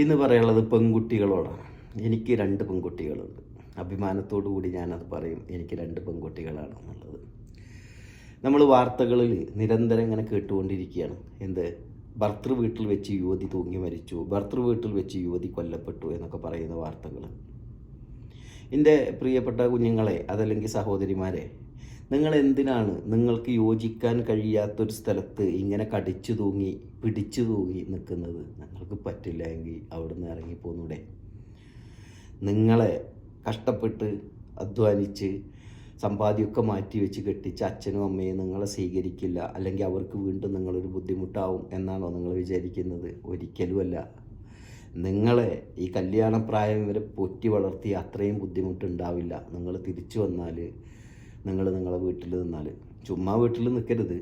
ഇന്ന് പറയാനുള്ളത് പെൺകുട്ടികളോടാണ് എനിക്ക് രണ്ട് പെൺകുട്ടികളുണ്ട്. അഭിമാനത്തോടു കൂടി ഞാനത് പറയും എനിക്ക് രണ്ട് പെൺകുട്ടികളാണ് എന്നുള്ളത്. നമ്മൾ വാർത്തകളിൽ നിരന്തരം ഇങ്ങനെ കേട്ടുകൊണ്ടിരിക്കുകയാണ്. എന്ത്? ഭർത്തൃ വീട്ടിൽ വെച്ച് യുവതി തൂങ്ങി മരിച്ചു ഭർത്തൃ വീട്ടിൽ വെച്ച് യുവതി കൊല്ലപ്പെട്ടു എന്നൊക്കെ പറയുന്ന വാർത്തകൾ എന്റെ പ്രിയപ്പെട്ട കുഞ്ഞുങ്ങളെ അതല്ലെങ്കിൽ സഹോദരിമാരെ നിങ്ങൾ എന്തിനാണ് നിങ്ങൾക്ക് യോജിക്കാൻ കഴിയാത്തൊരു സ്ഥലത്ത് ഇങ്ങനെ കടിച്ചു തൂങ്ങി പിടിച്ചു തൂങ്ങി നിൽക്കുന്നത്? നിങ്ങൾക്ക് പറ്റില്ല എങ്കിൽ അവിടുന്ന് ഇറങ്ങിപ്പോന്നൂടെ. നിങ്ങളെ കഷ്ടപ്പെട്ട് അധ്വാനിച്ച് സമ്പാദ്യമൊക്കെ മാറ്റി വെച്ച് കെട്ടിച്ച് അച്ഛനും അമ്മയും നിങ്ങളെ സ്വീകരിക്കില്ല അല്ലെങ്കിൽ അവർക്ക് വീണ്ടും നിങ്ങളൊരു ബുദ്ധിമുട്ടാവും എന്നാണോ നിങ്ങൾ വിചാരിക്കുന്നത്? ഒരിക്കലുമല്ല. നിങ്ങളെ ഈ കല്യാണപ്രായം വരെ പൊറ്റി വളർത്തി അത്രയും ബുദ്ധിമുട്ടുണ്ടാവില്ല. നിങ്ങൾ തിരിച്ചു വന്നാൽ നിങ്ങൾ നിങ്ങളെ വീട്ടിൽ നിന്നാൽ. ചുമ്മാ വീട്ടിൽ നിൽക്കരുത്.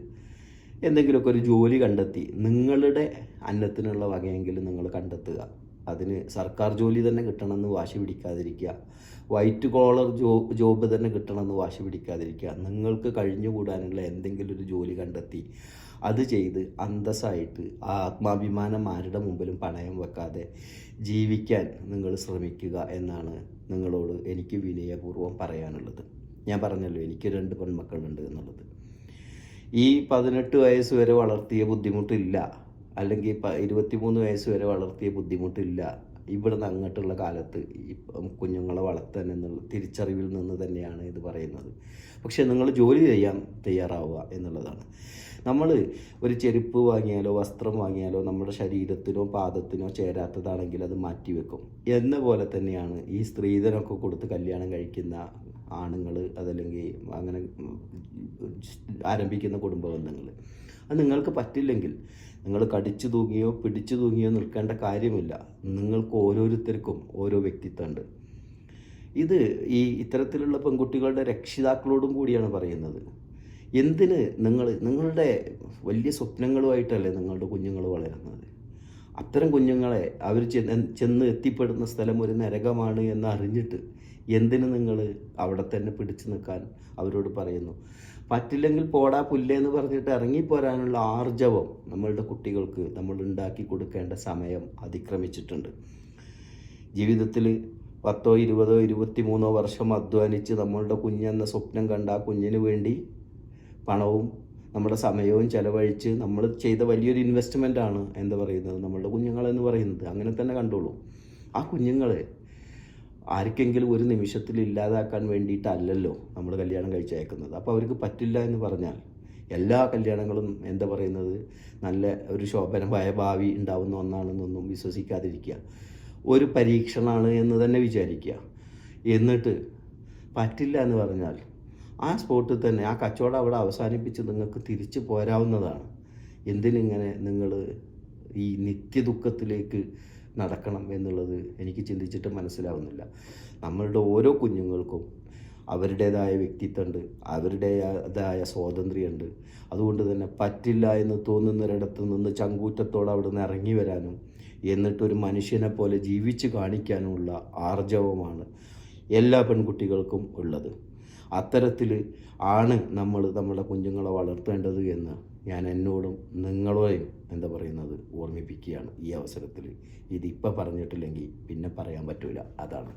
എന്തെങ്കിലുമൊക്കെ ഒരു ജോലി കണ്ടെത്തി നിങ്ങളുടെ അന്നത്തിനുള്ള വകയെങ്കിലും നിങ്ങൾ കണ്ടെത്തുക. അതിന് സർക്കാർ ജോലി തന്നെ കിട്ടണമെന്ന് വാശി പിടിക്കാതിരിക്കുക. വൈറ്റ് കോളർ ജോ ജോബ് തന്നെ കിട്ടണമെന്ന് വാശി പിടിക്കാതിരിക്കുക. നിങ്ങൾക്ക് കഴിഞ്ഞുകൂടാനുള്ള എന്തെങ്കിലും ഒരു ജോലി കണ്ടെത്തി അത് ചെയ്ത് അന്തസ്സായിട്ട് ആ ആത്മാഭിമാനം ആരുടെ മുമ്പിലും പണയം വെക്കാതെ ജീവിക്കാൻ നിങ്ങൾ ശ്രമിക്കുക എന്നാണ് നിങ്ങളോട് എനിക്ക് വിനയപൂർവം പറയാനുള്ളത്. ഞാൻ പറഞ്ഞല്ലോ എനിക്ക് രണ്ട് പെൺമക്കളുണ്ട് എന്നുള്ളത്. ഈ പതിനെട്ട് വയസ്സ് വരെ വളർത്തിയ ബുദ്ധിമുട്ടില്ല. അല്ലെങ്കിൽ ഇരുപത്തിമൂന്ന് വയസ്സ് വരെ വളർത്തിയ ബുദ്ധിമുട്ടില്ല. ഇവിടുന്ന് അങ്ങോട്ടുള്ള കാലത്ത് കുഞ്ഞുങ്ങളെ വളർത്താൻ എന്നുള്ള തിരിച്ചറിവിൽ നിന്ന് തന്നെയാണ് ഇത് പറയുന്നത്. പക്ഷേ നിങ്ങൾ ജോലി ചെയ്യാൻ തയ്യാറാവുക എന്നുള്ളതാണ്. നമ്മൾ ഒരു ചെരുപ്പ് വാങ്ങിയാലോ വസ്ത്രം വാങ്ങിയാലോ നമ്മുടെ ശരീരത്തിനോ പാദത്തിനോ ചേരാത്തതാണെങ്കിൽ അത് മാറ്റിവെക്കും. എന്ന പോലെ തന്നെയാണ് ഈ സ്ത്രീധനമൊക്കെ കൊടുത്ത് കല്യാണം കഴിക്കുന്ന ആണുങ്ങൾ അതല്ലെങ്കിൽ അങ്ങനെ ആരംഭിക്കുന്ന കുടുംബ ബന്ധങ്ങൾ അത് നിങ്ങൾക്ക് പറ്റില്ലെങ്കിൽ നിങ്ങൾ കടിച്ചു തൂങ്ങിയോ പിടിച്ചു തൂങ്ങിയോ നിൽക്കേണ്ട കാര്യമില്ല. നിങ്ങൾക്ക് ഓരോരുത്തർക്കും ഓരോ വ്യക്തിത്വമുണ്ട്. ഇത് ഈ ഇത്തരത്തിലുള്ള പെൺകുട്ടികളുടെ രക്ഷിതാക്കളോടും കൂടിയാണ് പറയുന്നത്. എന്തിന് നിങ്ങൾ നിങ്ങളുടെ വലിയ സ്വപ്നങ്ങളുമായിട്ടല്ലേ നിങ്ങളുടെ കുഞ്ഞുങ്ങൾ വളരുന്നത്? അത്തരം കുഞ്ഞുങ്ങളെ അവർ ചെന്ന് ചെന്ന് എത്തിപ്പെടുന്ന സ്ഥലം ഒരു നരകമാണ് എന്ന് അറിഞ്ഞിട്ട് എന്തിന് നിങ്ങൾ അവിടെ തന്നെ പിടിച്ചു നിൽക്കാൻ അവരോട് പറയുന്നു? പറ്റില്ലെങ്കിൽ പോടാ പുല്ലേന്ന് പറഞ്ഞിട്ട് ഇറങ്ങിപ്പോരാനുള്ള ആർജവം നമ്മളുടെ കുട്ടികൾക്ക് നമ്മൾ ഉണ്ടാക്കി കൊടുക്കേണ്ട സമയം അതിക്രമിച്ചിട്ടുണ്ട്. ജീവിതത്തിൽ പത്തോ ഇരുപതോ ഇരുപത്തിമൂന്നോ വർഷം അധ്വാനിച്ച് നമ്മളുടെ കുഞ്ഞെന്ന സ്വപ്നം കണ്ട ആ കുഞ്ഞിന് വേണ്ടി പണവും നമ്മുടെ സമയവും ചെലവഴിച്ച് നമ്മൾ ചെയ്ത വലിയൊരു ഇൻവെസ്റ്റ്മെന്റ് ആണ് എന്താ പറയുന്നത്? നമ്മളുടെ കുഞ്ഞുങ്ങളെന്ന് പറയുന്നത്. അങ്ങനെ തന്നെ കണ്ടോളൂ. ആ കുഞ്ഞുങ്ങളെ ആർക്കെങ്കിലും ഒരു നിമിഷത്തിൽ ഇല്ലാതാക്കാൻ വേണ്ടിയിട്ടല്ലല്ലോ നമ്മൾ കല്യാണം കഴിച്ചയക്കുന്നത്. അപ്പോൾ അവർക്ക് പറ്റില്ല എന്ന് പറഞ്ഞാൽ എല്ലാ കല്യാണങ്ങളും എന്താ പറയുന്നത്? നല്ല ഒരു ശോഭനമായ ഭാവി ഉണ്ടാവുന്ന ഒന്നാണെന്നൊന്നും വിശ്വസിക്കാതിരിക്കുക. ഒരു പരീക്ഷണമാണ് എന്ന് തന്നെ വിചാരിക്കുക. എന്നിട്ട് പറ്റില്ല എന്ന് പറഞ്ഞാൽ ആ സ്പോട്ടിൽ തന്നെ ആ കച്ചവടം അവിടെ അവസാനിപ്പിച്ച് നിങ്ങൾക്ക് തിരിച്ചു പോരാവുന്നതാണ്. എന്തിനിങ്ങനെ നിങ്ങൾ ഈ നിത്യദുഃഖത്തിലേക്ക് നടക്കണം എന്നുള്ളത് എനിക്ക് ചിന്തിച്ചിട്ട് മനസ്സിലാവുന്നില്ല. നമ്മളുടെ ഓരോ കുഞ്ഞുങ്ങൾക്കും അവരുടേതായ വ്യക്തിത്വമുണ്ട് അവരുടേതായ സ്വാതന്ത്ര്യമുണ്ട്. അതുകൊണ്ട് തന്നെ പറ്റില്ല എന്ന് തോന്നുന്നൊരിടത്ത് നിന്ന് ചങ്കൂറ്റത്തോടെ അവിടെ നിന്ന് ഇറങ്ങി വരാനും എന്നിട്ടൊരു മനുഷ്യനെ പോലെ ജീവിച്ച് കാണിക്കാനുമുള്ള ആർജവമാണ് എല്ലാ പെൺകുട്ടികൾക്കും ഉള്ളത്. അത്തരത്തിൽ ആണ് നമ്മൾ നമ്മുടെ കുഞ്ഞുങ്ങളെ വളർത്തേണ്ടത് എന്ന് ഞാൻ എന്നോടും നിങ്ങളോയും എന്താ പറയുന്നത് ഓർമ്മിപ്പിക്കുകയാണ് ഈ അവസരത്തിൽ. ഇതിപ്പോൾ പറഞ്ഞിട്ടില്ലെങ്കിൽ പിന്നെ പറയാൻ പറ്റില്ല അതാണ്.